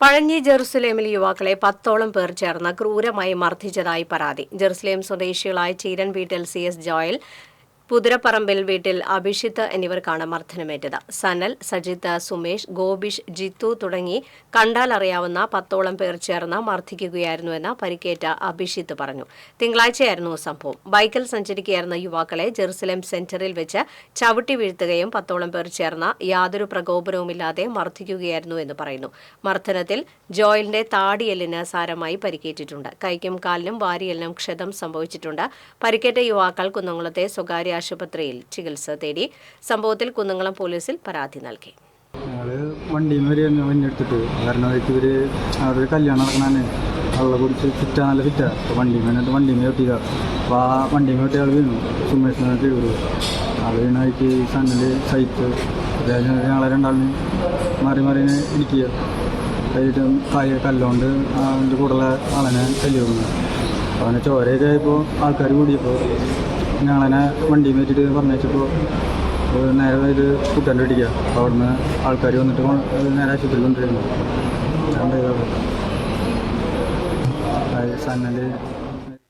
പഴഞ്ഞി ജെറുസലേമിൽ യുവാക്കളെ പത്തോളം പേർ ചേർന്ന് ക്രൂരമായി മർദ്ദിച്ചതായി പരാതി. ജെറുസലേം സ്വദേശികളായ ചീരൻ വീട്ടിൽ സി എസ് ജോയൽ പുതിരപ്പറമ്പിൽ വീട്ടിൽ അഭിഷിത്ത് എന്നിവർക്കാണ് മർദ്ദനമേറ്റത്. സനൽ സജിത്ത് സുമേഷ് ഗോപിഷ് ജിത്തു തുടങ്ങി കണ്ടാൽ അറിയാവുന്ന പത്തോളം പേർ ചേർന്ന് മർദ്ദിക്കുകയായിരുന്നുവെന്ന് പരിക്കേറ്റ അഭിഷിത്ത് പറഞ്ഞു. തിങ്കളാഴ്ചയായിരുന്നു സംഭവം. ബൈക്കിൽ സഞ്ചരിക്കുകയായിരുന്ന യുവാക്കളെ ജെറുസലേം സെന്ററിൽ വെച്ച് ചവിട്ടി വീഴ്ത്തുകയും പത്തോളം പേർ ചേർന്ന് യാതൊരു പ്രകോപനവുമില്ലാതെ മർദ്ദിക്കുകയായിരുന്നു എന്ന് പറയുന്നു. മർദ്ദനത്തിൽ ജോയലിന്റെ താടിയെല്ലിന് സാരമായി പരിക്കേറ്റിട്ടുണ്ട്. കൈക്കും കാലിനും വാരിയെല്ലിനും ക്ഷതം സംഭവിച്ചിട്ടുണ്ട്. പരിക്കേറ്റ യുവാക്കൾ കുന്നംകുളത്തെ സ്വകാര്യ ആശുപത്രിയിൽ ചികിത്സ തേടി സംഭവത്തിൽ കുന്നംകുളം പോലീസിൽ പരാതി നൽകി. ഞങ്ങൾ വണ്ടിയിൽ നിന്ന് കാരണം കല്യാണം നടക്കണേ വെള്ളം കുടിച്ച് ഫിറ്റാ നല്ല ഫിറ്റാ അപ്പോൾ വണ്ടിയിൽ അപ്പോൾ ആ ആൾ വീണു. സുമേഷ് എന്ന് പറഞ്ഞിട്ട് വീണു ആൾ വീണ വഴിക്ക് സൈറ്റ് അതായത് ഞങ്ങളെ രണ്ടാളിന് മാറി മാറി ഇങ്ങനെ ഇടിക്കുക കഴിഞ്ഞിട്ട് കായ കല്ലുകൊണ്ട് അതിന്റെ കൂടെയുള്ള ആളനെ തല്ലി വെക്കുന്നു അപ്പോൾ അവനെ ചോരയൊക്കെ ആയപ്പോൾ ആൾക്കാർ കൂടിയപ്പോൾ ഞങ്ങളതിനെ വണ്ടി വെച്ചിട്ട് പറഞ്ഞപ്പോൾ നേരെ ഇത് കുട്ടന്റെ അടിക്കുക അപ്പോൾ അവിടുന്ന് ആൾക്കാർ വന്നിട്ട് നേരെ ആശുപത്രിയിൽ കൊണ്ടുവരുന്നു. സന്നൽ